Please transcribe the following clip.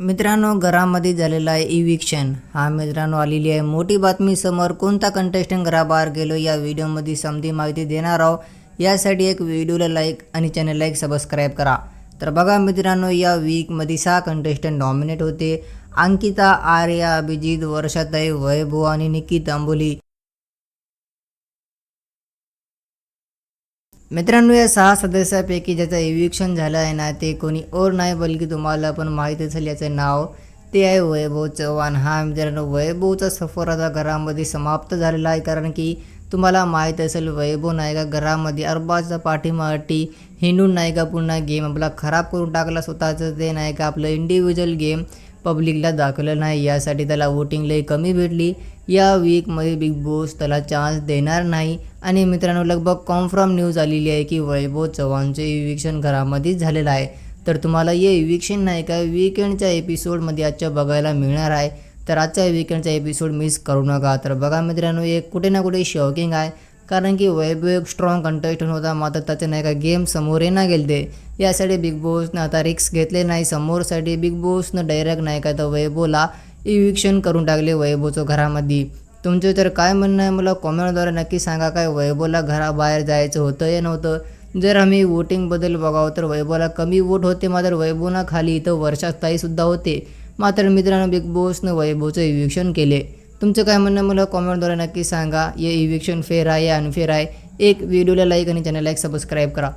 मित्रांनो घरामध्ये झालेला आहे इविक्शन हा मित्रांनो आलेली आहे मोठी बातमी समोर. कोणता कंटेस्टंट घराबाहेर गेलो या व्हिडिओमध्ये समधी माहिती देणार आहोत. यासाठी एक व्हिडिओला लाईक आणि चॅनलला एक सबस्क्राईब करा. तर बघा मित्रांनो या वीकमध्ये सहा कंटेस्टंट नॉमिनेट होते. अंकिता आर्या अभिजित वर्षाताई वैभव आणि निकी तांबोली मित्रांनो या सहा सदस्यापैकी ज्याचं एव्हिक्शन झालं आहे ना ते कोणी और नाही बल्कि तुम्हाला पण माहीत असेल याचं नाव. ते आहे वैभव चव्हाण. हा मित्रांनो वैभवचा सफर आता घरामध्ये समाप्त झालेला आहे कारण की तुम्हाला माहीत असेल वैभव नाही का घरामध्ये अरबाजचा पाठीमाठी हिंडून नाही का पुन्हा गेम आपला खराब करून टाकला स्वतःचं. ते नाही का आपलं इंडिव्हिज्युअल गेम पब्लिकला दाखवलं नाही. यासाठी त्याला वोटिंग लई कमी भेटली. या वीकमध्ये बिग बॉस त्याला चान्स देणार नाही. आणि मित्रांनो लगभग कॉन्फर्म न्यूज आलेली आहे की वैभव चव्हाणचे इविक्शन घरामध्येच झालेलं आहे. तर तुम्हाला हे इविक्शन नाही का वीकेंडच्या एपिसोडमध्ये आजच्या बघायला मिळणार आहे. तर आजच्या वीकेंडचा एपिसोड मिस करू नका. तर बघा मित्रांनो एक कुठे ना कुठे शॉकिंग आहे. कारण की वैभव एक स्ट्रॉंग कंटेस्टंट होता मात्र त्याचे नाही का गेम समोर ना गेलते यासाठी बिग बॉसनं आता रिक्स घेतले नाही. समोरसाठी बिग बॉसनं डायरेक्ट नाही का तर वैभवला इविक्शन करून टाकले वैभवचं घरामध्ये. तुमचं तर काय म्हणणं आहे? मला कॉमेंटद्वारे नक्की सांगा. काय वैभवला घराबाहेर जायचं होतं या नव्हतं? जर आम्ही वोटिंगबद्दल बघावं तर वैभवला कमी वोट होते मात्र वैभवना खाली इथं वर्षात ताईसुद्धा होते. मात्र मित्रांनो बिग बॉसनं वैभवचं इविक्शन केले. तुमचं काय म्हणणं मला कॉमेंटद्वारे नक्की सांगा. हे इव्हिक्शन फेअर आहे या अनफेअर आहे. एक व्हिडिओला लाईक आणि चॅनलला एक सबस्क्राईब करा.